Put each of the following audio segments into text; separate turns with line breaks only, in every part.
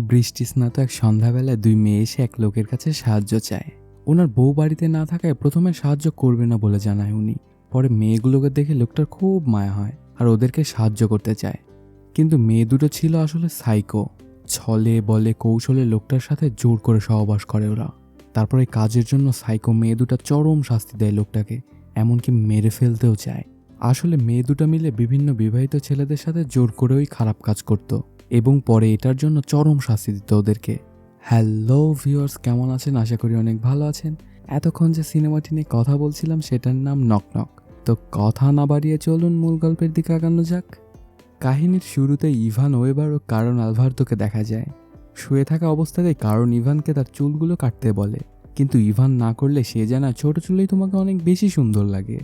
বৃষ্টি স্নাত এক সন্ধ্যাবেলায় দুই মেয়ে এসে এক লোকের কাছে সাহায্য চায়। ওনার বউ বাড়িতে না থাকায় প্রথমে সাহায্য করবে না বলে জানায় উনি। পরে মেয়েগুলোকে দেখে লোকটার খুব মায়া হয় আর ওদেরকে সাহায্য করতে চায়। কিন্তু মেয়ে দুটো ছিল আসলে সাইকো। ছলে বলে কৌশলে লোকটার সাথে জোর করে সহবাস করে ওরা। তারপর কাজের জন্য সাইকো মেয়ে দুটা চরম শাস্তি দেয় লোকটাকে, এমনকি মেরে ফেলতেও চায়। আসলে মেয়ে দুটো মিলে বিভিন্ন বিবাহিত ছেলেদের সাথে জোর করে ওই খারাপ কাজ করত। এবং পরে এটার জন্য চরম শাস্তি দিত ওদেরকে। হ্যালো ভিউয়ার্স কেমন আছেন? আশা করি অনেক ভালো আছেন। এতক্ষণ যে সিনেমাটি নিয়ে কথা বলছিলাম, সেটার নাম নক নক তো কথা না বাড়িয়ে চলুন মূল গল্পের দিকে আগানো যাক। কাহিনীর শুরুতে ইভান, ওয়েবার ও কারণ আলভার্তোকে দেখা যায়। শুয়ে থাকা অবস্থাতেই কারণ ইভানকে তার চুলগুলো কাটতে বলে। কিন্তু ইভান না করলে সে জানা ছোট চুলেই তোমাকে অনেক বেশি সুন্দর লাগে।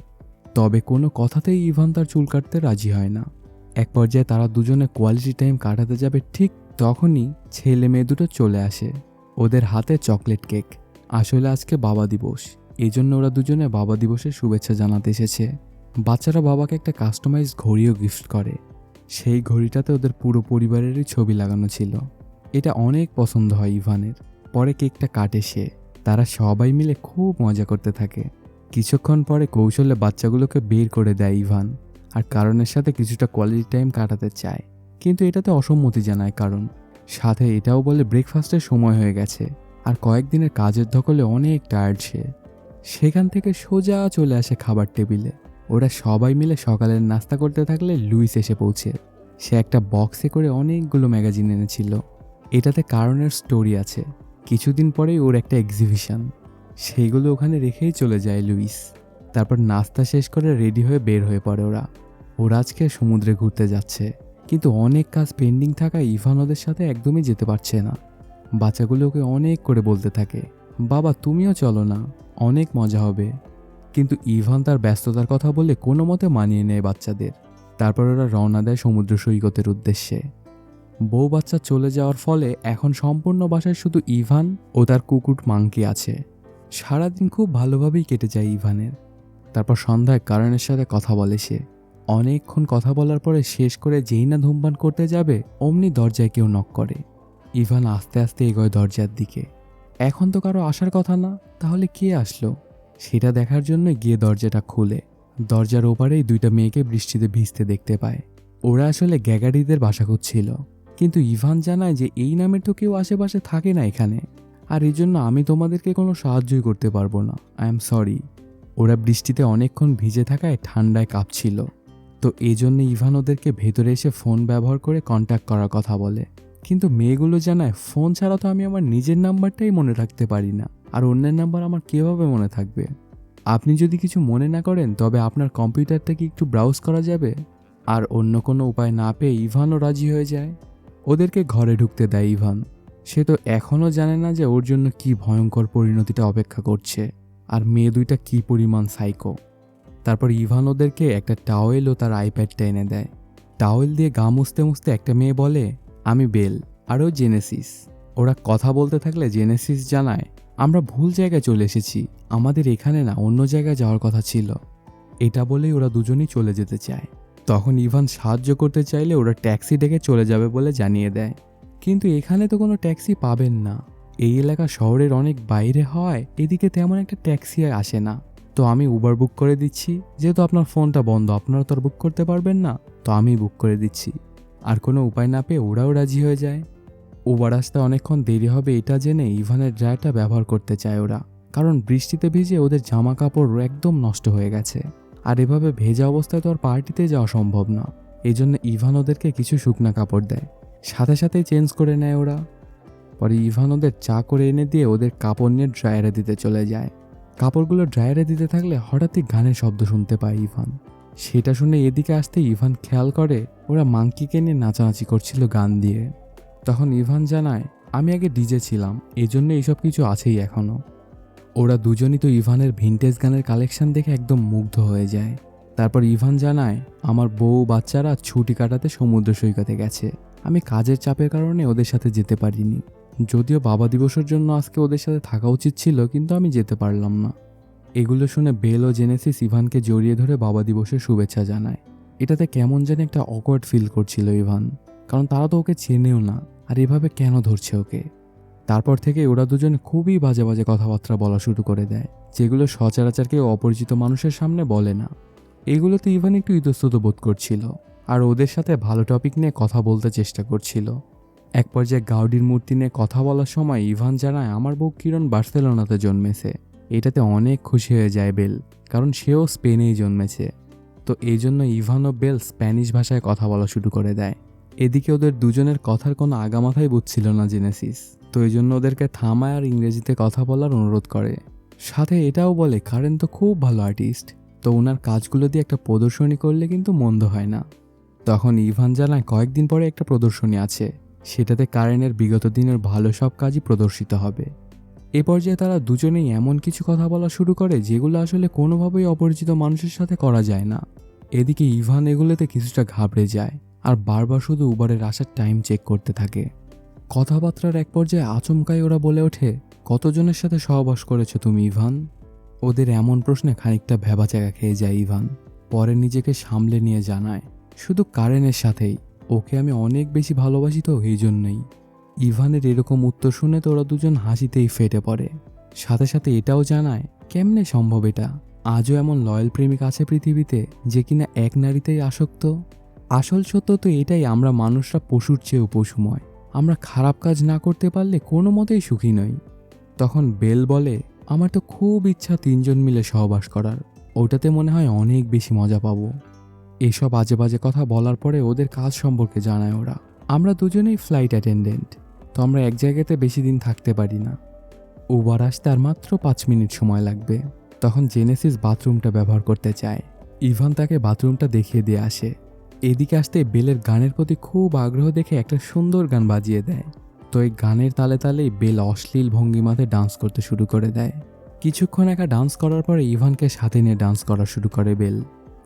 তবে কোনো কথাতেই ইভান তার চুল কাটতে রাজি হয় না। এক পর্যায়ে তারা দুজনে কোয়ালিটি টাইম কাটাতে যাবে ঠিক তখনই ছেলে মেয়ে দুটো চলে আসে। ওদের হাতে চকলেট কেক আসলে আজকে বাবা দিবস। এই জন্য ওরা দুজনে বাবা দিবসের শুভেচ্ছা জানাতে এসেছে। বাচ্চারা বাবাকে একটা কাস্টমাইজ ঘড়িও গিফট করে। সেই ঘড়িটাতে ওদের পুরো পরিবারেরই ছবি লাগানো ছিল। এটা অনেক পছন্দ হয় ইভানের। পরে কেকটা কাটে সে। তারা সবাই মিলে খুব মজা করতে থাকে। কিছুক্ষণ পরে কৌশলে বাচ্চাগুলোকে বের করে দেয় ইভান। আর কারণের সাথে কিছুটা কোয়ালিটি টাইম কাটাতে চায়। কিন্তু এটাতে অসম্মতি জানায় কারণ। সাথে এটাও বলে ব্রেকফাস্টের সময় হয়ে গেছে আর কয়েকদিনের কাজের ধকলে অনেক টায়ার্ড সে। সেখান থেকে সোজা চলে আসে খাবার টেবিলে। ওরা সবাই মিলে সকালের নাস্তা করতে থাকলে লুইস এসে পৌঁছে। সে একটা বক্সে করে অনেকগুলো ম্যাগাজিন এনেছিল। এটাতে কারণের স্টোরি আছে। কিছুদিন পরেই ওর একটা এক্সিবিশন সেইগুলো ওখানে রেখেই চলে যায় লুইস। তারপর নাস্তা শেষ করে রেডি হয়ে বের হয়ে পড়ে ওরা। ওরা আজকে সমুদ্রে ঘুরতে যাচ্ছে। কিন্তু অনেক কাজ পেন্ডিং থাকায় ইভান ওদের সাথে একদমই যেতে পারছে না। বাচ্চাগুলো ওকে অনেক করে বলতে থাকে, বাবা, তুমিও চলো না, অনেক মজা হবে। কিন্তু ইভান তার ব্যস্ততার কথা বলে কোনো মতে মানিয়ে নেয় বাচ্চাদের। তারপর ওরা রওনা দেয় সমুদ্র সৈকতের উদ্দেশ্যে। বউ বাচ্চা চলে যাওয়ার ফলে এখন সম্পূর্ণ বাসায় শুধু ইভান ও তার কুকুর মাংকি আছে। সারাদিন খুব ভালোভাবেই কেটে যায় ইভানের। তারপর সন্ধ্যায় কারণের সাথে কথা বলে সে। অনেকক্ষণ কথা বলার পরে শেষ করে যেই না ধূমপান করতে যাবে, অমনি দরজায় কেউ নক করে। ইভান আস্তে আস্তে এগোয় দরজার দিকে। এখন তো কারও আসার কথা না, তাহলে কে আসলো? সেটা দেখার জন্য গিয়ে দরজাটা খুলে। দরজার ওপারেই দুইটা মেয়েকে বৃষ্টিতে ভিজতে দেখতে পায়। ওরা আসলে গ্যাগারিদের বাসা খুঁজছিল কিন্তু ইভান জানায় যে এই নামের তো কেউ আশেপাশে থাকে না এখানে। আর এই জন্য আমি তোমাদেরকে কোনো সাহায্যই করতে পারব না। I am sorry. ওরা বৃষ্টিতে অনেকক্ষণ ভিজে থাকায় ঠান্ডায় কাঁপছিল। তো এই জন্য ইভান ওদেরকে ভেতরে এসে ফোন ব্যবহার করে কন্ট্যাক্ট করার কথা বলে। কিন্তু মেয়েগুলো জানায়, ফোন ছাড়া তো আমি আমার নিজের নাম্বারটাই মনে রাখতে পারি না। আর অন্যের নাম্বার আমার কীভাবে মনে থাকবে? আপনি যদি কিছু মনে না করেন, তবে আপনার কম্পিউটারটা কি একটু ব্রাউজ করা যাবে। আর অন্য কোনো উপায় না পেয়ে ইভানও রাজি হয়ে যায়। ওদেরকে ঘরে ঢুকতে দেয় ইভান। সে তো এখনও জানে না যে ওর জন্য কি ভয়ঙ্কর পরিণতিটা অপেক্ষা করছে। আর মেয়ে দুইটা কি পরিমাণ সাইকো তারপর ইভান ওদেরকে একটা টাওয়েল ও তার আইপ্যাডটা এনে দেয়। টাওয়েল দিয়ে গা মুছতে মুছতে একটা মেয়ে বলে, আমি বেল, আর ও জেনেসিস ওরা কথা বলতে থাকলে জেনেসিস জানায়, আমরা ভুল জায়গায় চলে এসেছি, আমাদের এখানে না অন্য জায়গায় যাওয়ার কথা ছিল। এটা বলেই ওরা দুজনেই চলে যেতে চায়। তখন ইভান সাহায্য করতে চাইলে ওরা ট্যাক্সি ডেকে চলে যাবে বলে জানিয়ে দেয়। কিন্তু এখানে তো কোনো ট্যাক্সি পাবেন না। এই এলাকা শহরের অনেক বাইরে হয় এদিকে তেমন একটা ট্যাক্সি আসে না। তো আমি উবার বুক করে দিচ্ছি। যেহেতু আপনার ফোনটা বন্ধ, আপনারা তো আর বুক করতে পারবেন না। তো আমি বুক করে দিচ্ছি। আর কোনো উপায় না পেয়ে ওরাও রাজি হয়ে যায়। উবার আসতে অনেকক্ষণ দেরি হবে এটা জেনে ইভানের ড্রায়ারটা ব্যবহার করতে চায় ওরা। কারণ বৃষ্টিতে ভিজে ওদের জামা কাপড় একদম নষ্ট হয়ে গেছে। আর এভাবে ভেজা অবস্থায় তো আর পার্টিতে যাওয়া সম্ভব না। এই জন্য ইভান ওদেরকে কিছু শুকনা কাপড় দেয়। সাথে সাথে চেঞ্জ করে নেয় ওরা। পরে ইভান ওদের চা করে এনে দিয়ে ওদের কাপড় নিয়ে ড্রায়ারে দিতে চলে যায়। কাপড়গুলো ড্রায়ারে দিতে থাকলে হঠাৎই গানের শব্দ শুনতে পায় ইভান। সেটা শুনে এদিকে আসতে ইভান খেয়াল করে, ওরা মাংকিকে নিয়ে নাচানাচি করছিল গান দিয়ে। তখন ইভান জানায়, আমি আগে ডিজে ছিলাম এই জন্য এইসব কিছু আছেই এখনও ওরা দুজনই তো ইভানের ভিনটেজ গানের কালেকশন দেখে একদম মুগ্ধ হয়ে যায়। তারপর ইভান জানায়, আমার বউ বাচ্চারা ছুটি কাটাতে সমুদ্র সৈকতে গেছে। আমি কাজের চাপের কারণে ওদের সাথে যেতে পারিনি। যদিও বাবা দিবসের জন্য আজকে ওদের সাথে থাকা উচিত ছিল, কিন্তু আমি যেতে পারলাম না। এগুলো শুনে বেল ও জেনেসিস ইভানকে জড়িয়ে ধরে বাবা দিবসের শুভেচ্ছা জানায়। এটাতে কেমন যেন একটা অকওয়ার্ড ফিল করছিল ইভান, কারণ তারা তো ওকে চেনেও না, আর এভাবে কেন ধরছে ওকে? তারপর থেকে ওরা দুজনে খুবই বাজে বাজে কথাবার্তা বলা শুরু করে দেয়, যেগুলো সচরাচর কেউ অপরিচিত মানুষের সামনে বলে না। এগুলোতে ইভান একটু ইতস্তত বোধ করছিল, আর ওদের সাথে ভালো টপিক নিয়ে কথা বলতে চেষ্টা করছিল। এক পর্যায়ে গাউডির মূর্তি নিয়ে কথা বলার সময় ইভান জানায়, আমার বউ কিরণ বার্সেলোনাতে জন্মেছে। এটাতে অনেক খুশি হয়ে যায় বেল, কারণ সেও স্পেনেই জন্মেছে। তো এই জন্য ইভান ও বেল স্প্যানিশ ভাষায় কথা বলা শুরু করে দেয়। এদিকে ওদের দুজনের কথার কোনো আগামাথাই বুঝছিল না জেনেসিস। তো এই জন্য ওদেরকে থামায় আর ইংরেজিতে কথা বলার অনুরোধ করে। সাথে এটাও বলে, কারেন তো খুব ভালো আর্টিস্ট। তো ওনার কাজগুলো দিয়ে একটা প্রদর্শনী করলে কিন্তু মন্দ হয় না। তখন ইভান জানায়, কয়েকদিন পরে একটা প্রদর্শনী আছে। সেটাতে কারেনের বিগত দিনের ভালো সব কাজই প্রদর্শিত হবে। এ পর্যায়ে তারা দুজনেই এমন কিছু কথা বলা শুরু করে যেগুলো আসলে কোনোভাবেই অপরিচিত মানুষের সাথে করা যায় না। এদিকে ইভান এগুলোতে কিছুটা ঘাবড়ে যায় আর বারবার শুধু উবারের আসার টাইম চেক করতে থাকে। কথাবার্তার এক পর্যায়ে আচমকাই ওরা বলে ওঠে, কতজনের সাথে সহবাস করেছ তুমি, ইভান? ওদের এমন প্রশ্নে খানিকটা ভেবাচাকা খেয়ে যায় ইভান, পরে নিজেকে সামলে নিয়ে জানায়, শুধু কারেনের সাথেই। ওকে আমি অনেক বেশি ভালোবাসি তো এই জন্যই। ইভানের এরকম উত্তর শুনে তো ওরা দুজন হাসিতেই ফেটে পড়ে। সাথে সাথে এটাও জানায়, কেমনে সম্ভব এটা? আজও এমন লয়াল প্রেমিক আছে পৃথিবীতে যে কিনা এক নারীতেই আসক্ত? আসল সত্য তো এটাই, আমরা মানুষরা পশুর চেয়েও পশুময়। আমরা খারাপ কাজ না করতে পারলে কোনো মতেই সুখী নই। তখন বেল বলে, আমার তো খুব ইচ্ছা তিনজন মিলে সহবাস করার। ওটাতে মনে হয় অনেক বেশি মজা পাবো। এসব আজে বাজে কথা বলার পরে ওদের কাজ সম্পর্কে জানায় ওরা। আমরা দুজনেই ফ্লাইট অ্যাটেন্ডেন্ট তো আমরা এক জায়গাতে বেশি দিন থাকতে পারি না। উবার আসতে আর মাত্র পাঁচ মিনিট সময় লাগবে। তখন জেনেসিস বাথরুমটা ব্যবহার করতে চায়। ইভান তাকে বাথরুমটা দেখিয়ে দিয়ে আসে। এদিকে আসতে বেলের গানের প্রতি খুব আগ্রহ দেখে একটা সুন্দর গান বাজিয়ে দেয়। তো এই গানের তালে তালেই বেল অশ্লীল ভঙ্গিমাতে ডান্স করতে শুরু করে দেয়। কিছুক্ষণ একা ডান্স করার পরে ইভানকে সাথে নিয়ে ডান্স করা শুরু করে বেল।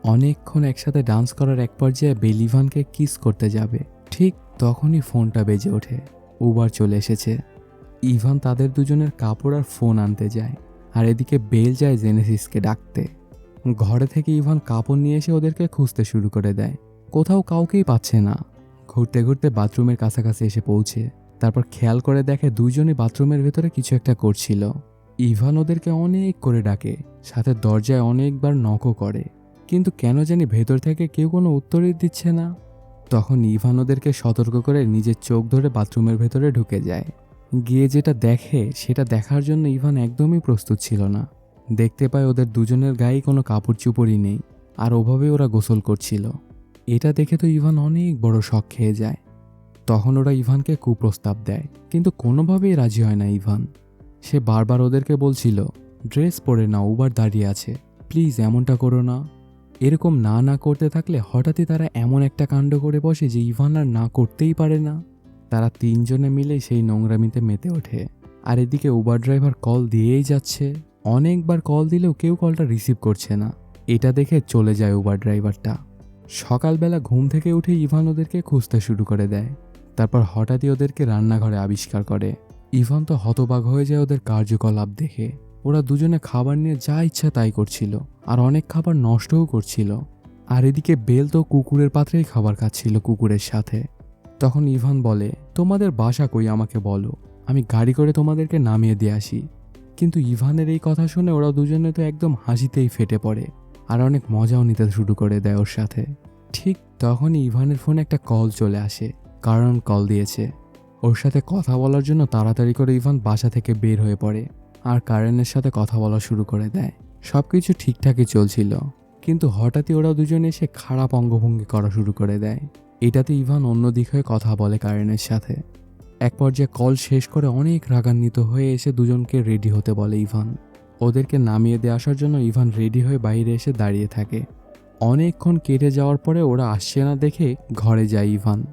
অনেকক্ষণ একসাথে ডান্স করার এক পর্যায়ে বেল ইভানকে কিস করতে যাবে। ঠিক তখনই ফোনটা বেজে ওঠে। উবার চলে এসেছে। ইভান তাদের দুজনের কাপড় আর ফোন আনতে যায় আর এদিকে বেল যায় জেনেসিসকে ডাকতে। ঘরে থেকে ইভান কাপড় নিয়ে এসে ওদেরকে খুঁজতে শুরু করে দেয়। কোথাও কাউকেই পাচ্ছে না। ঘুরতে ঘুরতে বাথরুমের কাছাকাছি এসে পৌঁছে। তারপর খেয়াল করে দেখে দুজনে বাথরুমের ভেতরে কিছু একটা করছিল। ইভান ওদেরকে অনেক করে ডাকে, সাথে দরজায় অনেকবার নকও করে। কিন্তু কেন জানি ভেতর থেকে কেউ কোনো উত্তরই দিচ্ছে না। তখন ইভান ওদেরকে সতর্ক করে নিজের চোখ ধরে বাথরুমের ভেতরে ঢুকে যায়। গিয়ে যেটা দেখে, সেটা দেখার জন্য ইভান একদমই প্রস্তুত ছিল না। দেখতে পায় ওদের দুজনের গায়ে কোনো কাপড় চুপড়ই নেই, আর ওভাবে ওরা গোসল করছিল। এটা দেখে তো ইভান অনেক বড় শখ খেয়ে যায়। তখন ওরা ইভানকে কুপ্রস্তাব দেয়, কিন্তু কোনোভাবেই রাজি হয় না ইভান। সে বারবার ওদেরকে বলছিল, ড্রেস পরে না উবার দাঁড়িয়ে আছে। প্লিজ, এমনটা করো না। এরকম না না করতে থাকলে হঠাৎই তারা এমন একটা কাণ্ড করে বসে যে ইভান আর না করতেই পারে না। তারা তিনজনে মিলে সেই নোংরামিতে মেতে ওঠে। আর এদিকে উবার ড্রাইভার কল দিয়েই যাচ্ছে। অনেকবার কল দিলেও কেউ কলটা রিসিভ করছে না। এটা দেখে চলে যায় উবার ড্রাইভারটা সকালবেলা ঘুম থেকে উঠে ইভান ওদেরকে খুঁজতে শুরু করে দেয়। তারপর হঠাৎই ওদেরকে রান্নাঘরে আবিষ্কার করে। ইভান তো হতবাক হয়ে যায় ওদের কার্যকলাপ দেখে। ওরা দুজনে খাবার নিয়ে যা ইচ্ছা তাই করছিল, আর অনেক খাবার নষ্টও করছিল। আর এদিকে বেল তো কুকুরের পাত্রেই খাবার খাচ্ছিল কুকুরের সাথে। তখন ইভান বলে, তোমাদের বাসা কই আমাকে বলো, আমি গাড়ি করে তোমাদেরকে নামিয়ে দিয়ে আসি। কিন্তু ইভানের এই কথা শুনে ওরা দুজনে তো একদম হাসিতেই ফেটে পড়ে, আর অনেক মজাও নিতে শুরু করে দেয় ওর সাথে। ঠিক তখনই ইভানের ফোনে একটা কল চলে আসে, কারণ কল দিয়েছে। ওর সাথে কথা বলার জন্য তাড়াতাড়ি করে ইভান বাসা থেকে বের হয়ে পড়ে। আর কারেনের সাথে কথা বলা শুরু করে দেয়। সব কিছু ঠিকঠাকই চলছিল। কিন্তু হঠাৎই ওরা দুজনে এসে খারাপ অঙ্গভঙ্গি করা শুরু করে দেয়। এটাতে ইভান অন্য দিক হয়ে কথা বলে কারেনের সাথে। এক পর্যায়ে কল শেষ করে অনেক রাগান্বিত হয়ে এসে দুজনকে রেডি হতে বলে ইভান। ওদেরকে নামিয়ে দিয়ে আসার জন্য ইভান রেডি হয়ে বাইরে এসে দাঁড়িয়ে থাকে। অনেকক্ষণ কেটে যাওয়ার পরে ওরা আসছে না দেখে ঘরে যায় ইভান।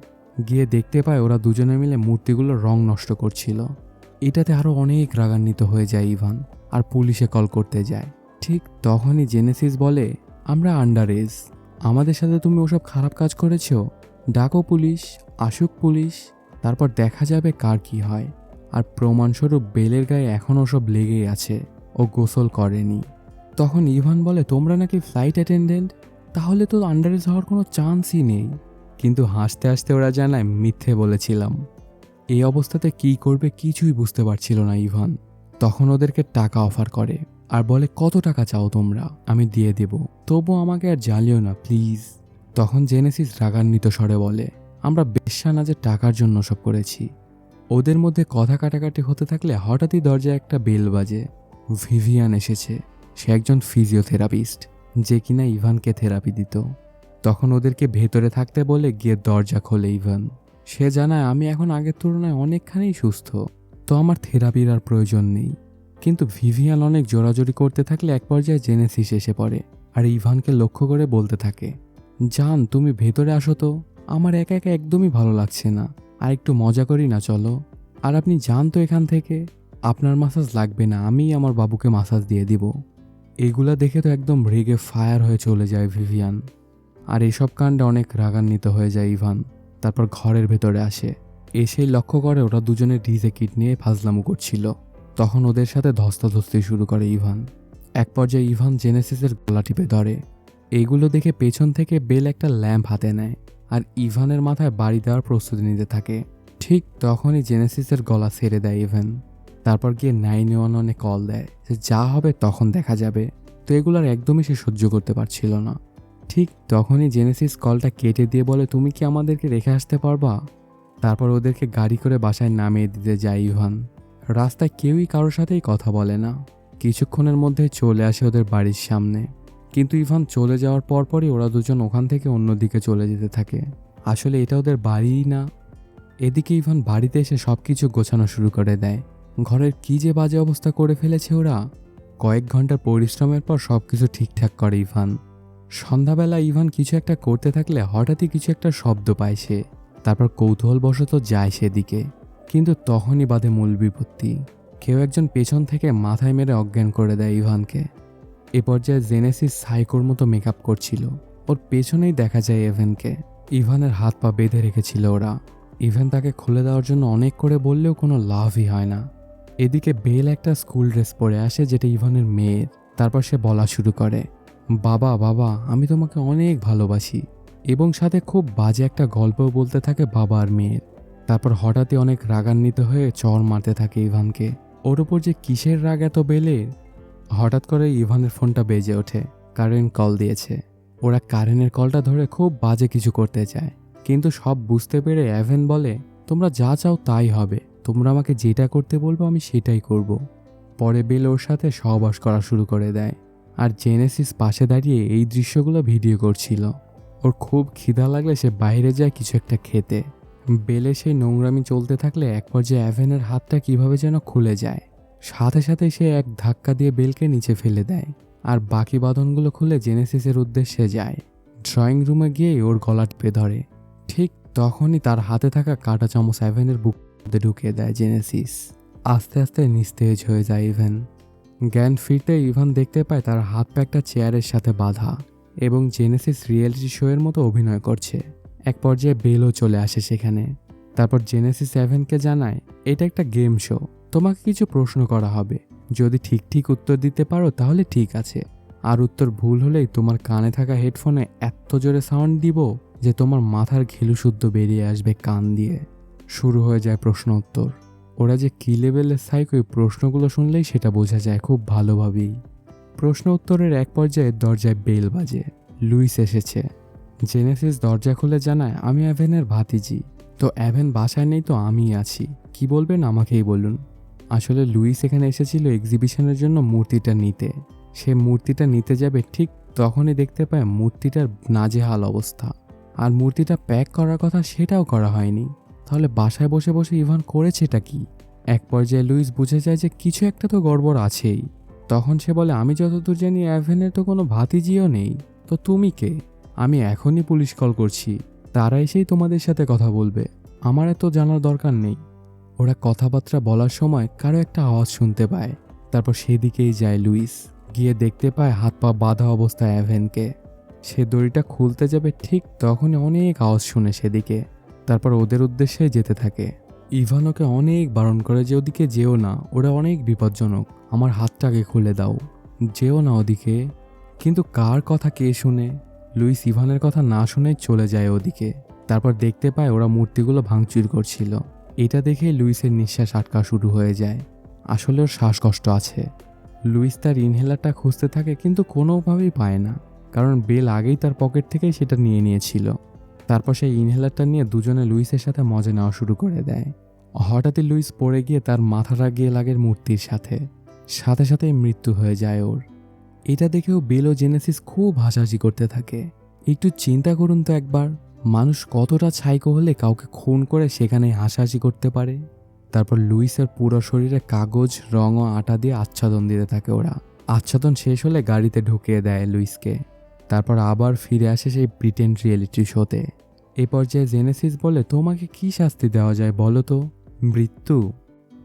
গিয়ে দেখতে পায় ওরা দুজনে মিলে মূর্তিগুলোর রং নষ্ট করছিল। এটাতে আরও অনেক রাগান্বিত হয়ে যায় ইভান, আর পুলিশে কল করতে যায়। ঠিক তখনই জেনেসিস বলে, আমরা আন্ডার এজ আমাদের সাথে তুমি ওসব খারাপ কাজ করেছ? ডাকো পুলিশ, আসুক পুলিশ, তারপর দেখা যাবে কার কি হয়। আর প্রমাণস্বরূপ বেলের গায়ে এখনও সব লেগেই আছে, ও গোসল করেনি। তখন ইভান বলে, তোমরা নাকি ফ্লাইট অ্যাটেন্ডেন্ট তাহলে তো আন্ডারেজ হওয়ার কোনো চান্সই নেই। কিন্তু হাসতে হাসতে ওরা জানায়, মিথ্যে বলেছিলাম। এই অবস্থাতে কি করবে কিছুই বুঝতে পারছিল না ইভান। তখন ওদেরকে টাকা অফার করে আর বলে, কত টাকা চাও তোমরা? আমি দিয়ে দেব। তবু আমাকে আর জ্বালিও না, প্লিজ। তখন জেনেসিস রাগান্বিত স্বরে বলে, আমরা বেশ্যা না যে টাকার জন্য সব করেছি। ওদের মধ্যে কথা কাটাকাটি হতে থাকলে হঠাৎই দরজায় একটা বেল বাজে। ভিভিয়ান এসেছে। সে একজন ফিজিওথেরাপিস্ট, যে কিনা ইভানকে থেরাপি দিত। তখন ওদেরকে ভেতরে থাকতে বলে গিয়ে দরজা খোলে ইভান। সে জানায়, আমি এখন আগের তুলনায় অনেকখানি সুস্থ। তো আমার থেরাপির আর প্রয়োজন নেই। কিন্তু ভিভিয়ান অনেক জোরাজোরি করতে থাকলে এক পর্যায়ে জেনেসিস এসে পড়ে আর ইভানকে লক্ষ্য করে বলতে থাকে, জান, তুমি ভেতরে আসো তো। আমার একা একা একদমই ভালো লাগছে না। আর একটু মজা করি না, চলো। আর আপনি যান তো এখান থেকে। আপনার মাসাজ লাগবে না, আমিই আমার বাবুকে মাসাজ দিয়ে দিব এগুলা দেখে তো একদম রেগে ফায়ার হয়ে চলে যায় ভিভিয়ান। আর এসব কাণ্ডে অনেক রাগান্বিত হয়ে যায় ইভান। তারপর ঘরের ভেতরে আসে। এসেই লক্ষ্য করে ওরা দুজনে ডিজে কিট নিয়ে ফাজলামু করছিল। তখন ওদের সাথে ধস্তাধস্তি শুরু করে ইভান। এক পর্যায়ে ইভান জেনেসিসের গলা টিপে ধরে। এইগুলো দেখে পেছন থেকে বেল একটা ল্যাম্প হাতে নেয় আর ইভানের মাথায় বাড়ি দেওয়ার প্রস্তুতি নিতে থাকে। ঠিক তখনই জেনেসিসের গলা ছেড়ে দেয় ইভান। তারপর গিয়ে নাইন ওয়ানে কল দেয় যে যা হবে তখন দেখা যাবে। তো এগুলোর একদমই সে সহ্য করতে পারছিল না। ঠিক তখনই জেনেসিস কলটা কেটে দিয়ে বলে, তুমি কি আমাদেরকে রেখে আসতে পারবা? তারপর ওদেরকে গাড়ি করে বাসায় নামিয়ে দিতে যায় ইভান রাস্তায় কেউই কারোর সাথেই কথা বলে না। কিছুক্ষণের মধ্যে চলে আসে ওদের বাড়ির সামনে। কিন্তু ইভান চলে যাওয়ার পরপরই ওরা দুজন ওখান থেকে অন্যদিকে চলে যেতে থাকে। আসলে এটা ওদের বাড়িই না। এদিকে ইভান বাড়িতে এসে সব কিছু গোছানো শুরু করে দেয়। ঘরের কি যে বাজে অবস্থা করে ফেলেছে ওরা। কয়েক ঘণ্টার পরিশ্রমের পর সব কিছু ঠিকঠাক করে ইভান সন্ধ্যাবেলা ইভান কিছু একটা করতে থাকলে হঠাৎই কিছু একটা শব্দ পায় সে। তারপর কৌতূহলবশত যায় সেদিকে। কিন্তু তখনই বাদে মূল বিপত্তি। কেউ একজন পেছন থেকে মাথায় মেরে অজ্ঞান করে দেয় ইভানকে। এ পর্যায়ে জেনেসিস সাইকোর মতো মেকআপ করছিল। ওর পেছনেই দেখা যায় এভেনকে। ইভানের হাত পা বেঁধে রেখেছিল ওরা। ইভেন তাকে খুলে দেওয়ার জন্য অনেক করে বললেও কোনো লাভই হয় না। এদিকে বেল একটা স্কুল ড্রেস পরে আসে যেটা ইভানের মেয়ের। তারপর সে বলা শুরু করে। বাবা বাবা, আমি তোমাকে অনেক ভালোবাসি এবং সাথে খুব বাজে একটা গল্প বলতে থাকে বাবা আর মেয়ের। তারপর হঠাৎই অনেক রাগান্বিত হয়ে চর মারতে থাকে ইভানকে। ওর উপর যে কিসের রাগ এত বেলে? হঠাৎ করে ইভানের ফোনটা বেজে ওঠে, কারেন কল দিয়েছে। ওরা কারেনের কলটা ধরে খুব বাজে কিছু করতে চায়। কিন্তু সব বুঝতে পেরে অ্যাভেন বলে, তোমরা যা চাও তাই হবে। তোমরা আমাকে যেটা করতে বলব আমি সেটাই করব। পরে বেল ওর সাথে সহবাস করা শুরু করে দেয়। আর জেনেসিস পাশে দাঁড়িয়ে এই দৃশ্যগুলো ভিডিও করছিল। ওর খুব খিদা লাগলে সে বাইরে যায় কিছু একটা খেতে। বেলে সেই নোংরামি চলতে থাকলে এক পর্যায়ে অ্যাভেনের হাতটা কীভাবে যেন খুলে যায়। সাথে সাথে সে এক ধাক্কা দিয়ে বেলকে নিচে ফেলে দেয় আর বাকি বাঁধনগুলো খুলে জেনেসিসের উদ্দেশ্যে যায়। ড্রয়িং রুমে গিয়ে ওর গলা টিপে ধরে। ঠিক তখনই তার হাতে থাকা কাটা চামচ অ্যাভেনের বুক ঢুকিয়ে দেয় জেনেসিস আস্তে আস্তে নিস্তেজ হয়ে যায় ইভেন জ্ঞান ফিরতে ইভান দেখতে পায় তার হাত পা একটা চেয়ারের সাথে বাঁধা এবং জেনেসিস রিয়েলিটি শো এর মতো অভিনয় করছে। এক পর্যায়ে বেলও চলে আসে সেখানে। তারপর জেনেসিস সেভেনকে জানায়, এটা একটা গেম শো তোমাকে কিছু প্রশ্ন করা হবে। যদি ঠিক ঠিক উত্তর দিতে পারো তাহলে ঠিক আছে। আর উত্তর ভুল হলেই তোমার কানে থাকা হেডফোনে এত জোরে সাউন্ড দিব যে তোমার মাথার ঘিলু শুদ্ধ বেরিয়ে আসবে কান দিয়ে। শুরু হয়ে যায় প্রশ্ন উত্তর। ওরা যে কী লেভেলের সাইকোই প্রশ্নগুলো শুনলেই সেটা বোঝা যায় খুব ভালোভাবেই। প্রশ্ন উত্তরের এক পর্যায়ে দরজায় বেল বাজে। লুইস এসেছে। জেনেসিস দরজা খুলে জানায়, আমি অ্যাভেনের ভাতিজি। তো অ্যাভেন বাসায় নেই তো আমিই আছি। কি বলবেন আমাকেই বলুন। আসলে লুইস এখানে এসেছিল এক্সিবিশনের জন্য মূর্তিটা নিতে। সে মূর্তিটা নিতে যাবে ঠিক তখনই দেখতে পায় মূর্তিটার নাজেহাল অবস্থা। আর মূর্তিটা প্যাক করার কথা সেটাও করা হয়নি। তাহলে বাসায় বসে বসে ইভান করেছেটা কি? এক পর্যায়ে লুইস বুঝে যায় যে কিছু একটা তো গড়বড় আছেই। তখন সে বলে, আমি যতদূর জানি অ্যাভেনের তো কোনো ভাতিজিও নেই। তো তুমি কে? আমি এখনই পুলিশ কল করছি। তারা এসেই তোমাদের সাথে কথা বলবে। আমার এত জানার দরকার নেই। ওরা কথাবার্তা বলার সময় কারও একটা আওয়াজ শুনতে পায়। তারপর সেদিকেই যায় লুইস। গিয়ে দেখতে পায় হাত পা বাঁধা অবস্থায় অ্যাভেনকে। সে দড়িটা খুলতে যাবে ঠিক তখনই অনেক আওয়াজ শুনে সেদিকে। তারপর ওদের উদ্দেশ্যে যেতে থাকে। ইভান ওকে অনেক বারণ করে যে ওদিকে যেও না, ওরা অনেক বিপজ্জনক। আমার হাতটাকে খুলে দাও। যেও না ওদিকে। কিন্তু কার কথা কে শুনে? লুইস ইভানের কথা না শুনেই চলে যায় ওদিকে। তারপর দেখতে পায় ওরা মূর্তিগুলো ভাঙচুর করছিল। এটা দেখে লুইসের নিঃশ্বাস আটকা শুরু হয়ে যায়। আসলে ওর শ্বাসকষ্ট আছে। লুইস তার ইনহেলারটা খুঁজতে থাকে, কিন্তু কোনোভাবেই পায় না। কারণ বেল আগেই তার পকেট থেকেই সেটা নিয়ে নিয়েছিল। তারপর সেই ইনহেলারটা নিয়ে দুজনে লুইসের সাথে মজা নেওয়া শুরু করে দেয়। হঠাৎই লুইস পড়ে গিয়ে তার মাথাটা গিয়ে লাগে মূর্তির সাথে। সাথে সাথে মৃত্যু হয়ে যায় ওর। এটা দেখেও বেল জেনেসিস খুব হাসাহাসি করতে থাকে। একটু চিন্তা করুন তো একবার, মানুষ কতটা ছাইকো হলে কাউকে খুন করে সেখানে হাসাহাসি করতে পারে? তারপর লুইসের পুরো শরীরে কাগজ রং ও আটা দিয়ে আচ্ছাদন দিতে থাকে ওরা। আচ্ছাদন শেষ হলে গাড়িতে ঢুকিয়ে দেয় লুইসকে। তারপর আবার ফিরে আসে সেই ব্রিটেন রিয়েলিটি শোতে এ পর্যায়ে জেনেসিস বলে, তোমাকে কি শাস্তি দেওয়া যায় বলো তো? মৃত্যু?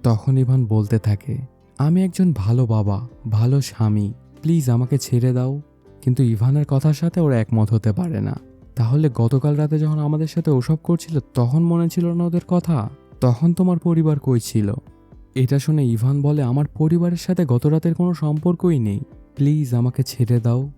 তখন ইভান বলতে থাকে, আমি একজন ভালো বাবা, ভালো স্বামী, প্লিজ আমাকে ছেড়ে দাও। কিন্তু ইভানের কথার সাথে ওরা একমত হতে পারে না। তাহলে গতকাল রাতে যখন আমাদের সাথে ওসব করছিল, তখন মনে ছিল না ওদের কথা? তখন তোমার পরিবার কই ছিল? এটা শুনে ইভান বলে, আমার পরিবারের সাথে গত রাতের কোনো সম্পর্কই নেই। প্লিজ আমাকে ছেড়ে দাও।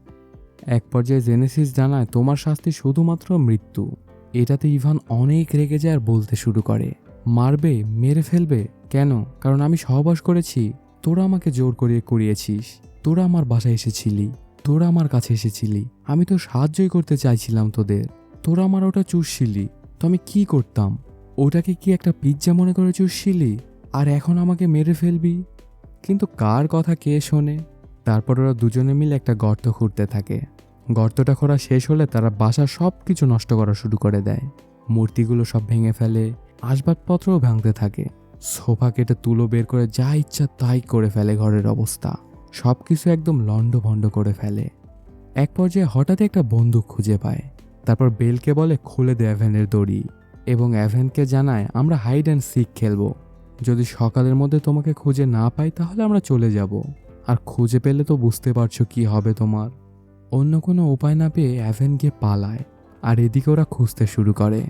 এক পর্যায়ে জেনেসিস জানায়, তোমার শাস্তি শুধুমাত্র মৃত্যু। এটাতে ইভান অনেক রেগে যায় আর বলতে শুরু করে। মারবে, মেরে ফেলবে? কেন? কারণ আমি সহবাস করেছি। তোরা আমাকে জোর করিয়ে করিয়েছিস তোরা আমার বাসায় এসেছিলি। তোরা আমার কাছে এসেছিলি। আমি তো সাহায্যই করতে চাইছিলাম তোদের। তোরা আমার ওটা চুষছিলি। তো আমি কি করতাম? ওটাকে কি একটা পিজ্জা মনে করে চুষছিলি? আর এখন আমাকে মেরে ফেলবি? কিন্তু কার কথা কে শোনে? তারপর ওরা দুজনে মিলে একটা গর্ত খুঁড়তে থাকে। গর্তটা খোঁড়া শেষ হলে তারা বাসা সব কিছু নষ্ট করা শুরু করে দেয়। মূর্তিগুলো সব ভেঙে ফেলে, আসবাবপত্রও ভাঙতে থাকে। সোফা কেটে তুলো বের করে যা ইচ্ছা তাই করে ফেলে ঘরের অবস্থা। সব কিছু একদম লণ্ডভণ্ড করে ফেলে। এক পর্যায়ে হঠাৎ একটা বন্দুক খুঁজে পায়। তারপর বেলকে বলে, খুলে দে অ্যাভেনের দড়ি। এবং অ্যাভেনকে জানায়, আমরা হাইড অ্যান্ড সিক খেলব। যদি সকালের মধ্যে তোমাকে খুঁজে না পাই তাহলে আমরা চলে যাব। আর খুঁজে পেলে তো বুঝতে পারছ কি হবে তোমার। অন্য কোনো উপায় না পেয়ে অ্যাভেন গিয়ে পালায়, আর এদিকে ওরা খুঁজতে শুরু করে।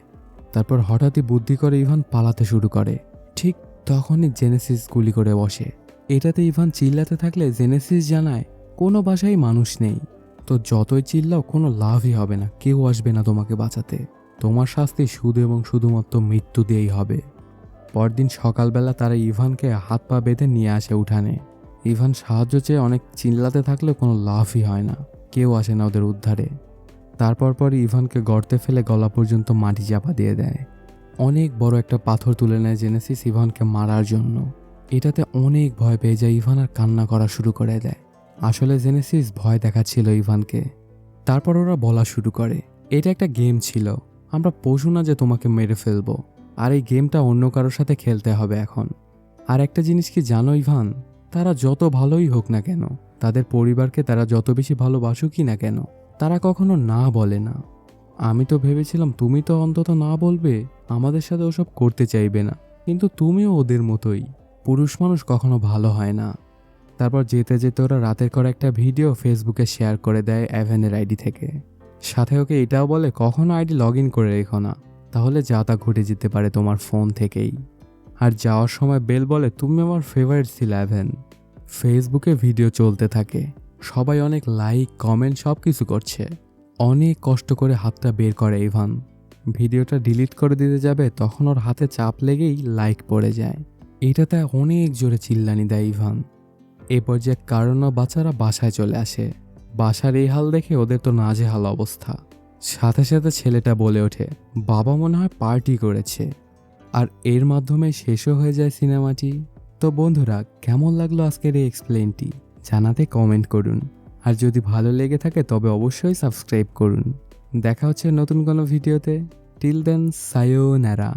তারপর হঠাৎই বুদ্ধি করে ইভান পালাতে শুরু করে। ঠিক তখনই জেনেসিস গুলি করে বসে। এটাতে ইভান চিল্লাতে থাকলে জেনেসিস জানায়, কোনো বাসায় মানুষ নেই। তো যতই চিল্লাও, কোনো লাভই হবে না। কেউ আসবে না তোমাকে বাঁচাতে। তোমার শাস্তি শুধু এবং শুধুমাত্র মৃত্যু দিয়েই হবে। পরদিন সকালবেলা তারা ইভানকে হাত পা বেঁধে নিয়ে আসে উঠানে। ইভান সাহায্য চেয়ে অনেক চিল্লাতে থাকলেও কোনো লাভই হয় না। কেউ আসে না ওদের উদ্ধারে। তারপর পর ইভানকে গর্তে ফেলে গলা পর্যন্ত মাটি চাপা দিয়ে দেয়। অনেক বড় একটা পাথর তুলে নেয় জেনেসিস ইভানকে মারার জন্য। এটাতে অনেক ভয় পেয়ে যায় ইভান আর কান্না করা শুরু করে দেয়। আসলে জেনেসিস ভয় দেখাচ্ছিল ইভানকে। তারপর ওরা বলা শুরু করে, এটা একটা গেম ছিল। আমরা পশু না যে তোমাকে মেরে ফেলব। আর এই গেমটা অন্য কারোর সাথে খেলতে হবে এখন। আর একটা জিনিস কি জানো ইভান? তারা যত ভালোই হোক না কেন তাদের পরিবারকে তারা যত বেশি ভালোবাসুকই না কেন, তারা কখনো না বলে না। আমি তো ভেবেছিলাম তুমি তো অন্তত না বলবে, আমাদের সাথে ওসব করতে চাইবে না। কিন্তু তুমিও ওদের মতোই, পুরুষ মানুষ কখনো ভালো হয় না। তারপর যেতে যেতে ওরা রাতের করা একটা ভিডিও ফেসবুকে শেয়ার করে দেয় অ্যাভেনের আইডি থেকে। সাথে ওকে এটাও বলে, কখনো আইডি লগ ইন করে রেখো না। তাহলে যা তা ঘটে যেতে পারে তোমার ফোন থেকেই। আর যাওয়ার সময় বেল বলে, তুমি আমার ফেভারিট ছিল, অ্যাভেন। ফেসবুকে ভিডিও চলতে থাকে। সবাই অনেক লাইক, কমেন্ট সব কিছু করছে। অনেক কষ্ট করে হাতটা বের করে ইভান। ভিডিওটা ডিলিট করে দিতে যাবে, তখন ওর হাতে চাপ লেগেই লাইক পড়ে যায়। এটাতে অনেক জোরে চিল্লানি দেয় ইভান। এ পর্যায়ে কারণ বাচ্চারা বাসায় চলে আসে। বাসার এই হাল দেখে ওদের তো নাজেহাল অবস্থা। সাথে সাথে ছেলেটা বলে ওঠে, বাবা মনে হয় পার্টি করেছে। আর এর মাধ্যমে শেষও হয়ে যায় সিনেমাটি। তো বন্ধুরা, কেমন লাগল আজকের এই এক্সপ্লেনটি জানাতে কমেন্ট করুন। আর যদি ভালো লেগে থাকে, তবে অবশ্যই সাবস্ক্রাইব করুন। দেখা হচ্ছে নতুন কোনো ভিডিওতে টিল দেন সায়োনারা